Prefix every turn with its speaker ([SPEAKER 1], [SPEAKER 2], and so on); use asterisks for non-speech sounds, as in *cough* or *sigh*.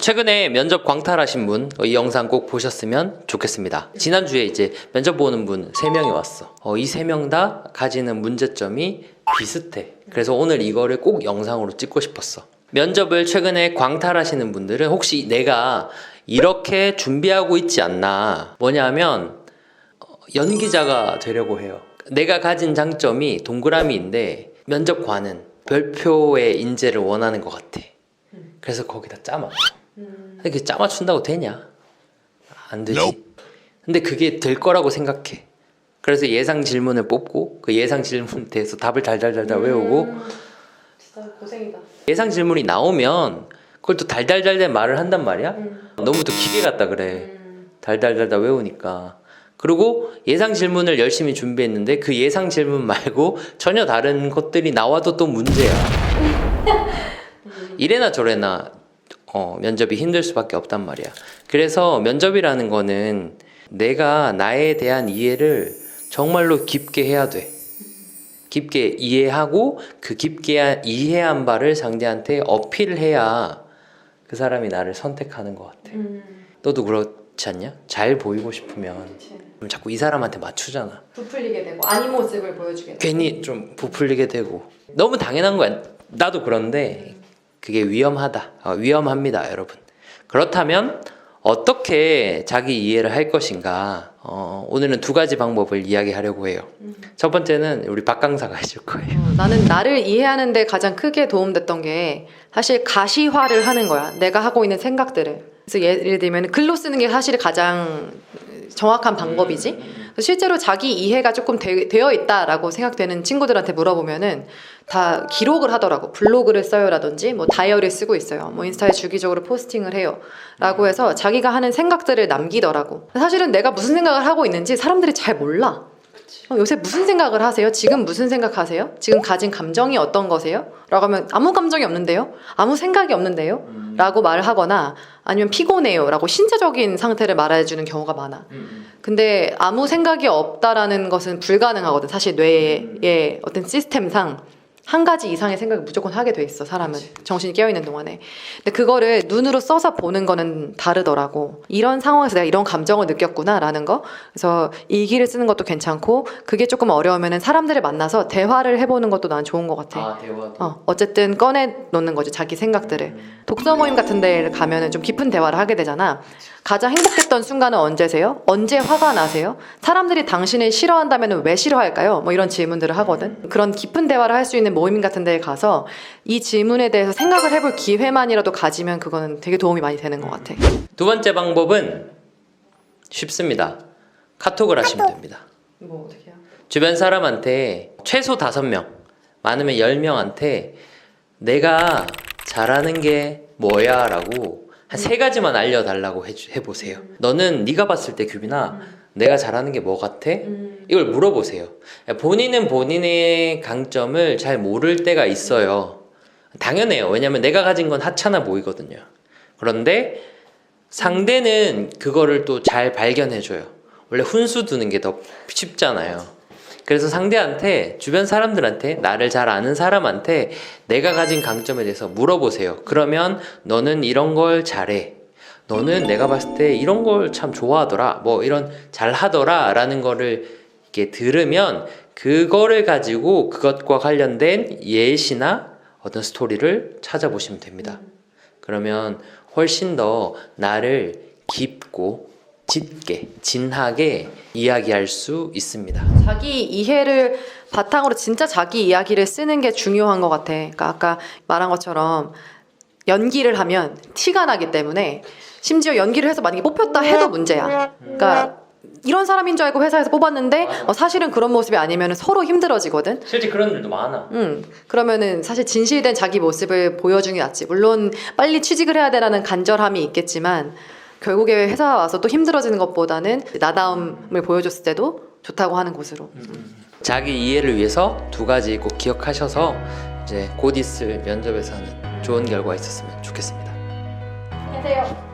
[SPEAKER 1] 최근에 면접 광탈하신 분, 어, 이 영상 꼭 보셨으면 좋겠습니다. 지난주에 이제 면접 보는 분 3명이 왔어. 어, 이 3명 다 가지는 문제점이 비슷해. 그래서 오늘 이거를 꼭 영상으로 찍고 싶었어. 면접을 최근에 광탈하시는 분들은 혹시 내가 이렇게 준비하고 있지 않나. 뭐냐면, 어, 연기자가 되려고 해요. 내가 가진 장점이 동그라미인데 면접관은 별표의 인재를 원하는 것 같아. 그래서 거기다 짜맞춰. 근데 그게 짜맞춘다고 되냐? 안 되지. 근데 그게 될 거라고 생각해. 그래서 예상 질문을 뽑고 그 예상 질문에 대해서 답을 달달달달 외우고
[SPEAKER 2] 진짜 고생이다.
[SPEAKER 1] 예상 질문이 나오면 그걸 또 달달달달 말을 한단 말이야.
[SPEAKER 2] 음.
[SPEAKER 1] 너무 또 기계 같다 그래.
[SPEAKER 2] 음.
[SPEAKER 1] 달달달달 외우니까. 그리고 예상 질문을 열심히 준비했는데 그 예상 질문 말고 전혀 다른 것들이 나와도 또 문제야. *laughs* 이래나 저래나 어, 면접이 힘들 수밖에 없단 말이야. 그래서 면접이라는 거는 내가 나에 대한 이해를 정말로 깊게 해야 돼. 깊게 이해하고 그 깊게 이해한 바를 상대한테 어필을 해야 그 사람이 나를 선택하는 것 같아.
[SPEAKER 2] 음.
[SPEAKER 1] 너도 그렇지 않냐? 잘 보이고 싶으면. 그럼 자꾸 이 사람한테 맞추잖아.
[SPEAKER 2] 부풀리게 되고 아닌 모습을 보여주게 되고.
[SPEAKER 1] 괜히 좀 부풀리게 되고 너무 당연한 거야. 나도 그런데 그게 위험하다. 어, 위험합니다, 여러분. 그렇다면 어떻게 자기 이해를 할 것인가? 어, 오늘은 두 가지 방법을 이야기하려고 해요. 첫 번째는 우리 박 강사가 해줄 거예요.
[SPEAKER 2] 어, 나는 나를 이해하는데 가장 크게 도움됐던 게 사실 가시화를 하는 거야. 내가 하고 있는 생각들을. 그래서 예를 들면 글로 쓰는 게 사실 가장 정확한 방법이지. 그래서 실제로 자기 이해가 조금 되, 되어 있다라고 생각되는 친구들한테 물어보면은 다 기록을 하더라고. 블로그를 써요라든지 뭐 다이어리 쓰고 있어요. 뭐 인스타에 주기적으로 포스팅을 해요. 라고 해서 자기가 하는 생각들을 남기더라고. 사실은 내가 무슨 생각을 하고 있는지 사람들이 잘 몰라. 어, 요새 무슨 생각을 하세요? 지금 무슨 생각하세요? 지금 가진 감정이 어떤 거세요? 라고 하면 아무 감정이 없는데요? 아무 생각이 없는데요? 라고 말을 하거나 아니면 피곤해요 라고 신체적인 상태를 말해주는 경우가 많아. 근데 아무 생각이 없다라는 것은 불가능하거든. 사실 뇌의 어떤 시스템상 한 가지 이상의 생각을 무조건 하게 돼 있어 사람은 정신이 깨어 있는 동안에 근데 그거를 눈으로 써서 보는 거는 다르더라고 이런 상황에서 내가 이런 감정을 느꼈구나라는 거 그래서 일기를 쓰는 것도 괜찮고 그게 조금 어려우면은 사람들을 만나서 대화를 해보는 것도 난 좋은 것 같아
[SPEAKER 1] 아, 대화.
[SPEAKER 2] 어, 어쨌든 꺼내 놓는 거지 자기 생각들을 독서 모임 같은 데를 가면은 좀 깊은 대화를 하게 되잖아 가장 행복했던 순간은 언제세요? 언제 화가 나세요? 사람들이 당신을 싫어한다면 왜 싫어할까요? 뭐 이런 질문들을 하거든. 그런 깊은 대화를 할 수 있는 모임 같은 데에 가서 이 질문에 대해서 생각을 해볼 기회만이라도 가지면 그거는 되게 도움이 많이 되는 것 같아.
[SPEAKER 1] 두 번째 방법은 쉽습니다. 카톡을 하시면 됩니다.
[SPEAKER 2] 뭐 어떻게 해요?
[SPEAKER 1] 주변 사람한테 최소 다섯 명, 많으면 열 명한테 내가 잘하는 게 뭐야 라고 한 세 가지만 알려달라고 해, 해보세요. 너는 네가 봤을 때 규빈아, 내가 잘하는 게 뭐 같아? 이걸 물어보세요. 본인은 본인의 강점을 잘 모를 때가 있어요. 당연해요. 왜냐면 내가 가진 건 하찮아 보이거든요. 그런데 상대는 그거를 또 잘 발견해줘요. 원래 훈수 두는 게 더 쉽잖아요. 그래서 상대한테, 주변 사람들한테, 나를 잘 아는 사람한테 내가 가진 강점에 대해서 물어보세요. 그러면 너는 이런 걸 잘해. 너는 내가 봤을 때 이런 걸 참 좋아하더라. 뭐 이런 잘하더라. 라는 거를 이렇게 들으면 그거를 가지고 그것과 관련된 예시나 어떤 스토리를 찾아보시면 됩니다. 그러면 훨씬 더 나를 깊고 짙게, 진하게 이야기할 수 있습니다.
[SPEAKER 2] 자기 이해를 바탕으로 진짜 자기 이야기를 쓰는 게 중요한 것 같아. 그러니까 아까 말한 것처럼 연기를 하면 티가 나기 때문에 심지어 연기를 해서 만약에 뽑혔다 해도 문제야. 그러니까 이런 사람인 줄 알고 회사에서 뽑았는데 어, 사실은 그런 모습이 아니면 서로 힘들어지거든.
[SPEAKER 1] 실제 그런 일도 많아.
[SPEAKER 2] 음, 그러면은 사실 진실된 자기 모습을 보여주는 게 낫지. 물론 빨리 취직을 해야 되라는 간절함이 있겠지만 결국에 회사 와서 또 힘들어지는 것보다는 나다움을 보여줬을 때도 좋다고 하는 곳으로.
[SPEAKER 1] 자기 이해를 위해서 두 가지 꼭 기억하셔서 이제 곧 있을 면접에서는 좋은 결과 있었으면 좋겠습니다.
[SPEAKER 2] 안녕하세요.